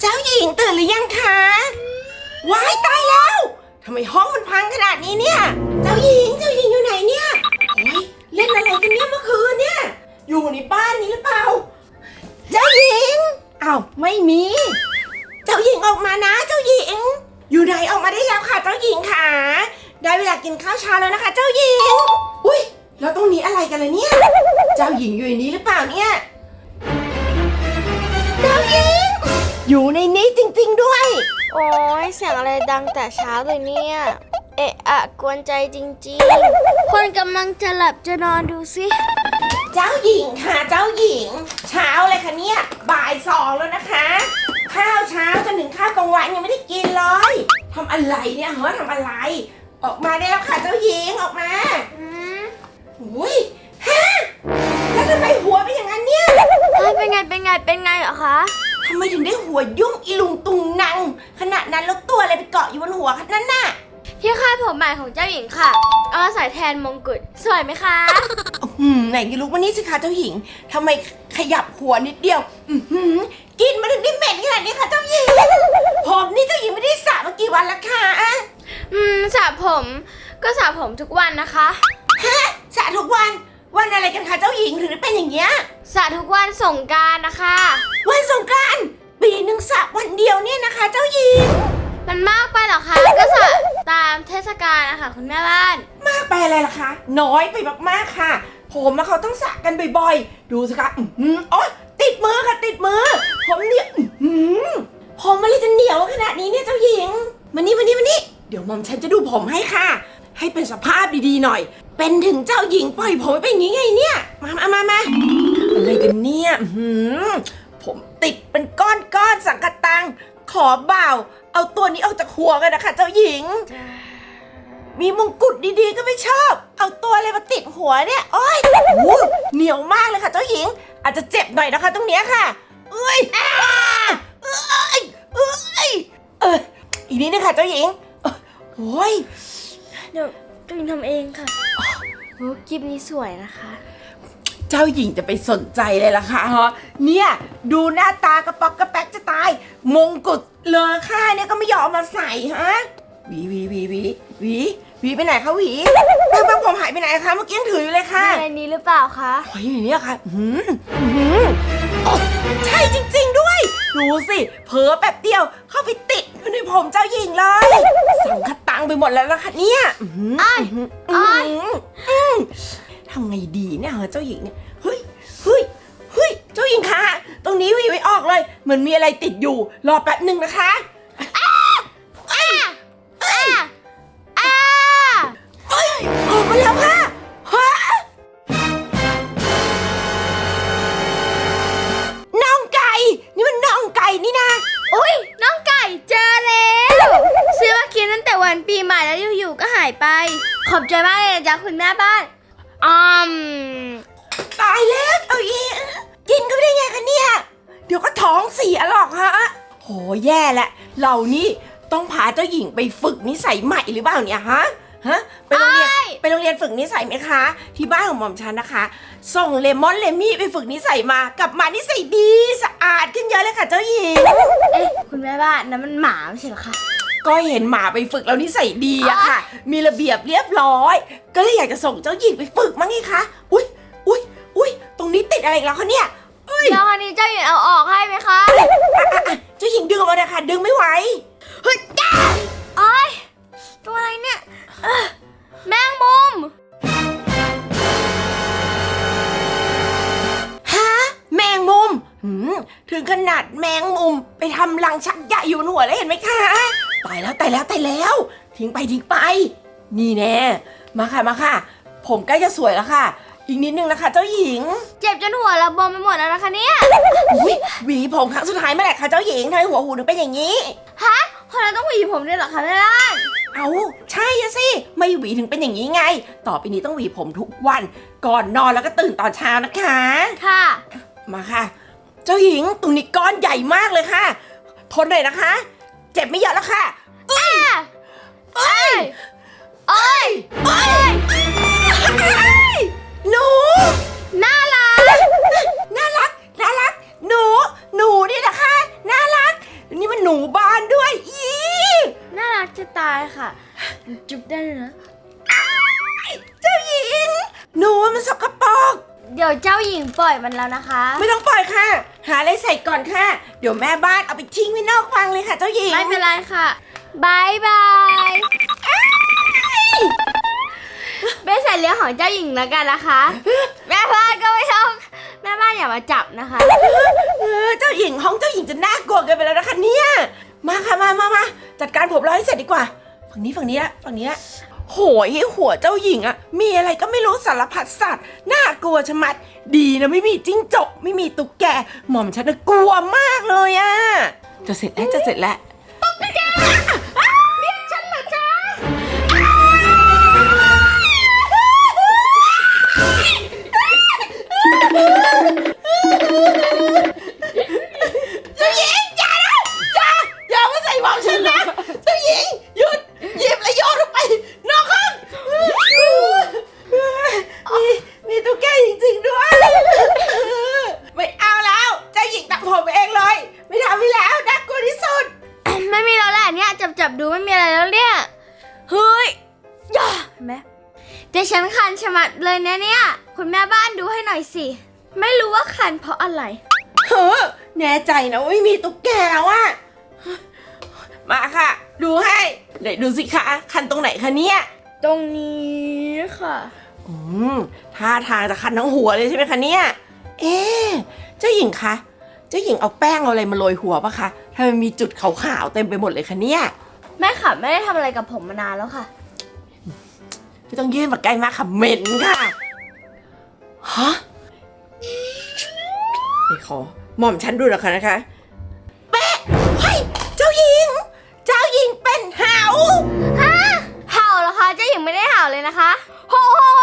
เจ้าหญิงตื่นหรือยังคะว้ายตายแล้วทำไมห้องมันพังขนาดนี้เนี่ย เจ้าหญิงเจ้าหญิงอยู่ไหนเนี่ยโอ้ยเล่นอะไรกันเนี่ยเมื่อคืนเนี่ย อยู่ในบ้านนี้หรือเปล่า เจ้าหญิงอ้าวไม่มี เจ้าหญิงออกมานะ เจ้าหญิง อยู่ไหนออกมาได้แล้วค่ะ เจ้าหญิงค่ะ ได้เวลากินข้าวเช้าแล้วนะคะ เจ้าหญิง อุ้ยแล้วตรงนี้อะไรกันเลยเนี่ย เจ้าหญิงอยู่ในนี้หรือเปล่าเนี่ย เจ้าหญิง อยู่ในนี้จริง ๆ ด้วย โอ้ยเสียงอะไรดังแต่เช้าเลยเนี่ย เอะอะกวนใจจริงๆ คนกำลังจะหลับจะนอนดูสิเจ้าหญิงค่ะเจ้าหญิง เช้าเลยค่ะเนี่ย บ่ายสองแล้วนะคะ ข้าวเช้าจนถึงข้าวกลางวันยังไม่ได้กินเลยทำอะไรเนี่ยเฮ้ยทำอะไร ออกมาได้แล้วค่ะเจ้าหญิงออกมา อืม อุ้ย เฮ้ยเป็นไงเป็นไงเป็นไงเหรอคะทำไมถึงได้หัวยุ่งอีลุงตุงนัง ขนาดนั้นแล้วตัวอะไรไปเกาะอยู่บนหัวขนาดนั้นน่ะที่คาดผมใหม่ของเจ้าหญิงค่ะ เอามาใส่แทนมงกุฎสวยไหมคะ อืมไหนกินลุกมานี่สิคะเจ้าหญิงทำไมขยับหัวนิดเดียวอือหือกินมาถึงได้เหม็นขนาดนี้ค่ะเจ้าหญิงผมนี่เจ้าหญิงไม่ได้สระมากี่วันแล้วค่ะอืมสระผมก็สระผมทุกวันนะคะ ฮะสระทุกวัน วันอะไรกันคะเจ้าหญิงถึงได้เป็นอย่างเงี้ยสระทุกวันสงกรารนะคะ วันสงกรานต์ปีหนึ่งสระวันเดียวเนี่ยนะคะ เจ้าหญิง มันมากไปเหรอคะ ก็สระตามเทศกาลนะคะคุณแม่บ้าน มากไปอะไรล่ะคะ น้อยไปมากๆค่ะ ผมมาเขาต้องสระกันบ่อยๆ ดูสิคะอือหือโอ๊ยติดมือค่ะติดมือ ผมเนี่ยอื้อหือผมมันเลยจะเหนียวขนาดนี้เนี่ยเจ้าหญิงมานี่มานี่มานี่เดี๋ยวหมอมฉันจะดูผมให้ค่ะ ให้เป็นสภาพดีๆหน่อย เป็นถึงเจ้าหญิงปล่อยผมให้เป็นอย่างนี้ไงเนี่ย มามามามาอะไรกันเนี่ยอื้อหือผมติดเป็นก้อนๆสังกะตัง ขอบ่าว เอาตัวนี้ออกจากหัวกันนะคะ เจ้าหญิง มีมงกุฎดีๆก็ไม่ชอบ เอาตัวอะไรมาติดหัวเนี่ยโอ้ยโอ้โหเหนียวมากเลยค่ะ เจ้าหญิง อาจจะเจ็บหน่อยนะคะ ตรงเนี้ยค่ะ เอ้ยอ้าเอ้ยเอ้ยเอออีกนิดนึงค่ะเจ้าหญิงเอ้ยโอ้ย เดี๋ยวเจ้าหญิงทำเองค่ะโอ้กิฟนี้สวยนะคะ เจ้าหญิงจะไปสนใจเลยล่ะค่ะฮะเนี่ยดูหน้าตากระป๊อกกระแป๊กจะตาย มงกุฎเลอค่าเนี่ยก็ไม่ยอมเอามาใส่ฮะหวีหวีหวีหวีหวีหวีไปไหนคะหวีแป๊บๆผมหายไปไหนคะเมื่อกี้ยังถืออยู่เลยค่ะในนี้หรือเปล่าคะ โอ้ยอย่างนี้ค่ะหืมหืมโอ้ใช่จริง ๆด้วย ดูสิเผลอแบบเดียวเข้าไปติดอยู่ในผมเจ้าหญิงเลยสังคตังไปหมดแล้วล่ะค่ะเนี่ยอื้อหืออ้ายอื้ออ้ายหืออื้อทำไงดีเนี่ยเหรอเจ้าหญิงเนี่ยเฮ้ยเฮ้ยเฮ้ยเจ้าหญิงคะตรงนี้วีไม่ออกเลย เหมือนมีอะไรติดอยู่ รอแป๊บหนึ่งนะคะ แย่แหละ เรานี่ต้องพาเจ้าหญิงไปฝึกนิสัยใหม่หรือเปล่าเนี่ยฮะฮะไปโรงเรียนไปโรงเรียนฝึกนิสัยไหมคะ ที่บ้านของหม่อมฉันนะคะ ส่งเลมอนเลมี่ไปฝึกนิสัยมากลับมานิสัยดีสะอาดขึ้นเยอะเลยค่ะ เจ้าหญิง เอ๊ะคุณแม่บ้านนั่นมันหมาไม่ใช่เหรอคะก็เห็นหมาไปฝึกแล้วนิสัยดีอะค่ะ มีระเบียบเรียบร้อย ก็เลยอยากจะส่งเจ้าหญิงไปฝึกมั้งไงคะอุ้ยอุ้ยอุ้ยตรงนี้ติดอะไรอีกแล้วคะเนี่ยเอ้ยแล้วอันนี้เจ้าหญิงเอาออกให้ไหมคะอะอะ เจ้าหญิงดึงออกมาเลยค่ะ ดึงไม่ไหวเฮ้ยจ้าโอ้ยตัวอะไรเนี่ยเอ้อแมงมุม ฮะแมงมุมหืมถึงขนาดแมงมุม ไปทำรังชักใหญ่อยู่บนหัวแล้วเห็นไหมคะตายแล้วตายแล้วตายแล้ว ทิ้งไปทิ้งไป นี่แน่มาค่ะมาค่ะ ผมใกล้จะสวยแล้วค่ะ อีกนิดนึงนะคะเจ้าหญิงเจ็บจนหัวระบมไปหมดแล้วนะคะเนี่ยอุ้ยหวีผมครั้งสุดท้ายเมื่อไหร่คะเจ้าหญิงทำไมหัวหูถึงเป็นอย่างนี้ ฮะคนเราต้องหวีผมด้วยเหรอคะแม่บ้านเอาใช่อะสิไม่หวีถึงเป็นอย่างนี้ไง ต่อไปนี้ต้องหวีผมทุกวัน ก่อนนอนแล้วก็ตื่นตอนเช้านะคะ ค่ะ มาค่ะ เจ้าหญิงตรงนี้ก้อนใหญ่มากเลยค่ะ ทนหน่อยนะคะ เจ็บไม่เยอะแล้วค่ะเอ้ยเอ้ยเอ้ย หนู น่ารัก น่ารัก น่ารัก หนู หนูนี่นะคะ น่ารัก นี่มันหนูบ้านด้วยอีน่ารักจะตายค่ะ จุ๊บได้เลยนะ เจ้าหญิง หนูมันสกปรก เดี๋ยวเจ้าหญิงปล่อยมันแล้วนะคะ ไม่ต้องปล่อยค่ะ หาอะไรใส่ก่อนค่ะ เดี๋ยวแม่บ้านเอาไปทิ้งไว้นอกฟังเลยค่ะ เจ้าหญิง ไม่เป็นไรค่ะบายบาย เป็นสัตว์เลี้ยงของเจ้าหญิงแล้วกันนะคะ แม่บ้านก็ไม่ต้องแม่บ้านอย่ามาจับนะคะ เออเจ้าหญิงห้องเจ้าหญิงจะน่ากลัวเกินไปแล้วนะคะเนี่ย มาค่ะมามามาจัดการผมเราให้เสร็จดีกว่า ฝั่งนี้ฝั่งนี้ละฝั่งนี้ละโหยหัวเจ้าหญิงอะมีอะไรก็ไม่รู้สารพัดสัตว์น่ากลัวชะมัด ดีนะไม่มีจิ้งจกไม่มีตุ๊กแก หม่อมฉันน่ะกลัวมากเลยอะจะเสร็จแล้วจะเสร็จแล้วเรีย นเพราะอะไร เฮ้อแน่ใจนะว่าไม่มีตุ๊กแกแล้วอะมาค่ะ ดูให้ไหนดูสิคะคันตรงไหนคะเนี่ยตรงนี้ค่ะ อืมท่าทางจะคันทั้งหัวเลยใช่ไหมคะเนี่ย เอ๊ะเจ้าหญิงคะเจ้าหญิงเอาแป้งเอาอะไรมาโรยหัวปะคะทำไมมีจุดขาวๆเต็มไปหมดเลยคะเนี่ย แม่ค่ะไม่ได้ทำอะไรกับผมมานานแล้วค่ะ ไม่ต้องยื่นมาใกล้มากค่ะเหม็นค่ะฮะ ไปขอหม่อมฉันดูหน่อยค่ะนะคะเป๊ะเฮ้ยเจ้าหญิง เจ้าหญิงเป็นเหาฮะเห่าเหรอคะเจ้าหญิงไม่ได้เห่าเลยนะคะโฮโฮโฮ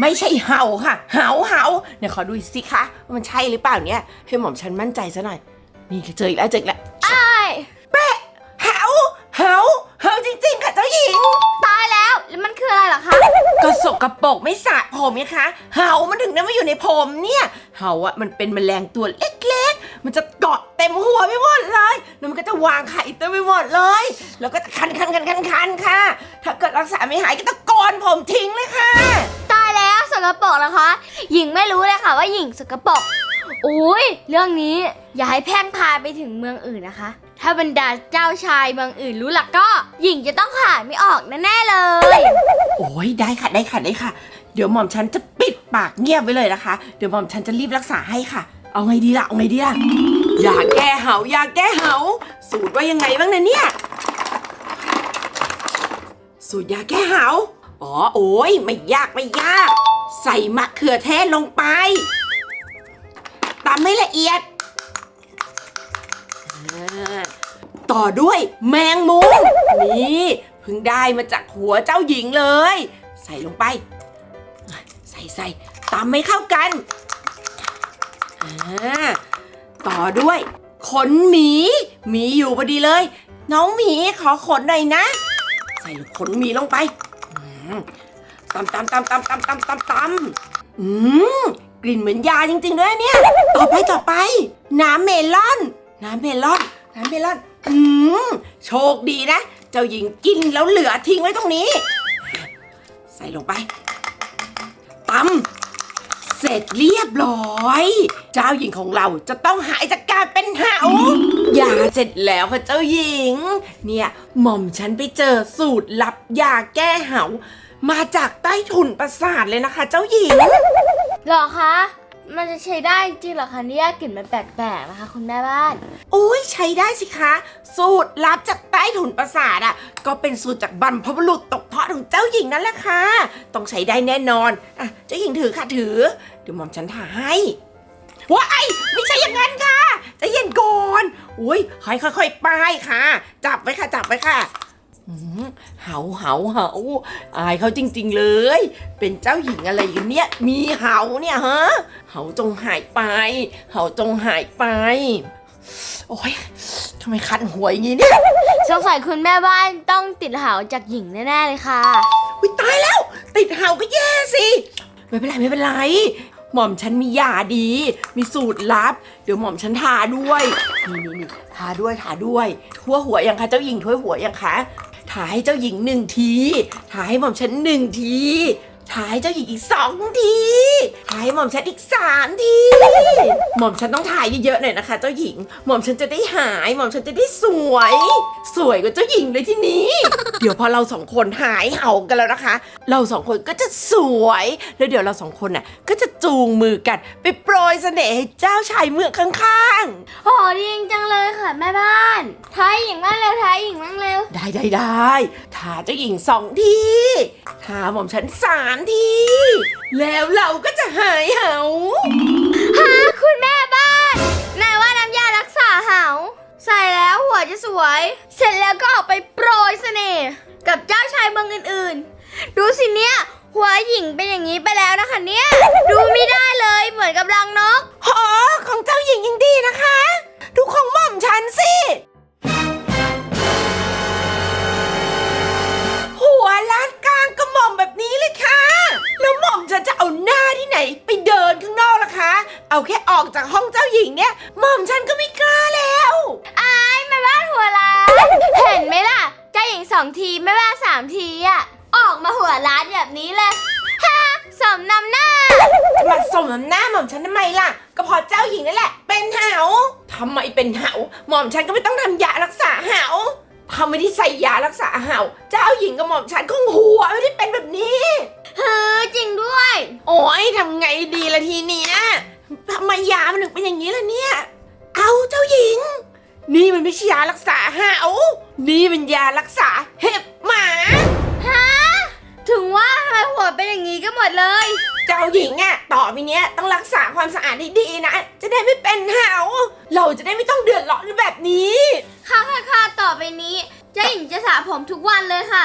ไม่ใช่เห่าค่ะเหาเหาเนี่ยขอดูสิคะว่ามันใช่หรือเปล่าเนี่ยให้หม่อมฉันมั่นใจซะหน่อยนี่เจออีกแล้วเจออีกแล้ว ก็สกปรกไม่สระผมไงคะ เหามันถึงได้มาอยู่ในผมเนี่ย เหาอะมันเป็นแมลงตัวเล็กๆ มันจะเกาะเต็มหัวไปหมดเลย แล้วมันก็จะวางไข่เต็มไปหมดเลย แล้วก็จะคันคันคันคันคันค่ะ ถ้าเกิดรักษาไม่หายก็ตะโกนผมทิ้งเลยค่ะ ตายแล้วสกปรกนะคะ หญิงไม่รู้เลยค่ะว่าหญิงสกปรกอุ้ยเรื่องนี้อย่าให้แพร่งพาไปถึงเมืองอื่นนะคะ ถ้าบรรดาเจ้าชายเมืองอื่นรู้ล่ะก็ หญิงจะต้องขายไม่ออกแน่ๆเลย โอ้ยได้ค่ะได้ค่ะได้ค่ะ เดี๋ยวหม่อมฉันจะปิดปากเงียบไว้เลยนะคะ เดี๋ยวหม่อมฉันจะรีบรักษาให้ค่ะ เอาไงดีล่ะเอาไงดีล่ะยาแก้เหายาแก้เหาสูตรว่ายังไงบ้างนะเนี่ย สูตรยาแก้เหาอ๋อโอ้ยไม่ยากไม่ยาก ใส่มะเขือเทศลงไปตำให้ละเอียด ต่อด้วยแมงมุมนี่เพิ่งได้มาจากหัวเจ้าหญิงเลย ใส่ลงไป ใส่ใส่ตำให้เข้ากันอ่าต่อด้วย ขนหมีหมีอยู่พอดีเลย น้องหมีขอขนหน่อยนะ ใส่ขนหมีลงไปตำตำตำตำตำตำตำตำอืมกลิ่นเหมือนยาจริงๆด้วยเนี่ย ต่อไปต่อไป น้ำเมลอน น้ำเมลอน น้ำเมลอน อืมโชคดีนะ เจ้าหญิงกินแล้วเหลือทิ้งไว้ตรงนี้ ใส่ลงไปตำเสร็จเรียบร้อย เจ้าหญิงของเราจะต้องหายจากการเป็นเหาอยาเสร็จแล้วค่ะเจ้าหญิง เนี่ยหม่อมฉันไปเจอสูตรลับยาแก้เหามาจากใต้ถุนปราสาทเลยนะคะ เจ้าหญิง หรอคะ มันจะใช้ได้จริงเหรอคะเนี่ยกลิ่นมันแปลกๆนะคะคุณแม่บ้านโอ้ยใช้ได้สิคะ สูตรลับจากใต้ถุนปราสาทอะ ก็เป็นสูตรจากบรรพบุรุษตกทอดของเจ้าหญิงนั่นแหละค่ะ ต้องใช้ได้แน่นอน อะ เจ้าหญิงถือค่ะถือ เดี๋ยวหม่อมฉันถ่าให้ว้ายไม่ใช่อย่างนั้นค่ะใจะเย็นก่อนอุ้ยค่อยค่อยๆป้ายค่ะ จับไว้ค่ะจับไว้ค่ะ เหาเหาเหาอายเขาจริง ๆ เลย เป็นเจ้าหญิงอะไรกันเนี่ย มีเหาเนี่ยฮะ เหาจงหายไป เหาจงหายไป โอ๊ยทำไมคันหัวอย่างนี้เนี่ยสงสัยคุณแม่บ้านต้องติดเหาจากหญิงแน่ๆเลยค่ะ วิตายแล้ว ติดเห่าก็แย่สิ ไม่เป็นไรไม่เป็นไร หม่อมฉันมียาดี มีสูตรลับ เดี๋ยวหม่อมฉันทาด้วย นี่นี่นี่ทาด้วยทาด้วย ทั่วหัวยังคะเจ้าหญิงทั่วหัวยังคะ ถ่ายให้เจ้าหญิงหนึ่งที ถ่ายให้หม่อมฉันหนึ่งที ทาให้เจ้าหญิงอีกสองทีทาให้หม่อมฉันอีกสามที หม่อมฉันต้องถ่ายเยอะๆหน่อยนะคะ เจ้าหญิง หม่อมฉันจะได้หาย หม่อมฉันจะได้สวย สวยกว่าเจ้าหญิงเลยทีนี้ เดี๋ยวพอเราสองคนหายเห่ากันแล้วนะคะ เราสองคนก็จะสวย แล้วเดี๋ยวเราสองคนน่ะก็จะจูงมือกัน ไปโปรยเสน่ห์ให้เจ้าชายเมืองข้างโอ้ดีจริงจังเลยค่ะแม่บ้านทายหญิงบ้างเร็วทายหญิงบ้างเร็ว ๆ ได้ได้ได้ทาเจ้าหญิงสองทีทาหม่อมฉันสามที แล้วเราก็จะหายเห่าฮะคุณแม่บ้านไหนว่าน้ำยารักษาเหา ใส่แล้วหัวจะสวย เสร็จแล้วก็ออกไปโปรยเสน่ห์กับเจ้าชายเมืองอื่นๆ ดูสิเนี่ย หัวหญิงเป็นอย่างนี้ไปแล้วนะคะเนี่ย ดูไม่ได้เลยเหมือนกับรังนก หอของเจ้าหญิงยังดีนะคะ ดูของหม่อมฉันสิ หัวล้านกลางกระหม่อมแบบนี้เลยค่ะ แล้วหม่อมฉันจะเอาหน้าที่ไหน ไปเดินข้างนอกล่ะคะ เอาแค่ออกจากห้องเจ้าหญิงเนี่ยหม่อมฉันก็ไม่กล้าแล้ว อายแม่บ้านหัวล้าน เห็นไหมล่ะเจ้าหญิงสองทีแม่บ้านสามทีอะออกมาหัวล้านแบบนี้เลยฮะสมนำหน้า จะมาสมน้ำหน้าหม่อมฉันทำไมล่ะ ก็เพอเจ้าหญิงนั่นแหละ เป็นเหาทำไมเป็นเหาหม่อมฉันก็ไม่ต้องทำยารักษาเหาถ้าไม่ได้ใส่ยารักษาเหาเจ้าหญิงกับหม่อมฉันคงหัวไม่ได้เป็นแบบนี้ เฮ้อจริงด้วย โอ้ยทำไงดีละทีเนี้ยทำไมยามันถึงเป็นอย่างนี้ล่ะเนี่ย เอาเจ้าหญิง นี่มันไม่ใช่ยารักษาเหานี่เป็นยารักษาเห็บหมาฮะถึงว่าทำไมหัวเป็นอย่างนี้ก็หมดเลย เจ้าหญิงอะต่อไปเนี้ยต้องรักษาความสะอาดให้ดีนะ จะได้ไม่เป็นเหาเราจะได้ไม่ต้องเดือดร้อนแบบนี้ ค่ะค่ะค่ะต่อไปนี้เจ้าหญิงจะสระผมทุกวันเลยค่ะ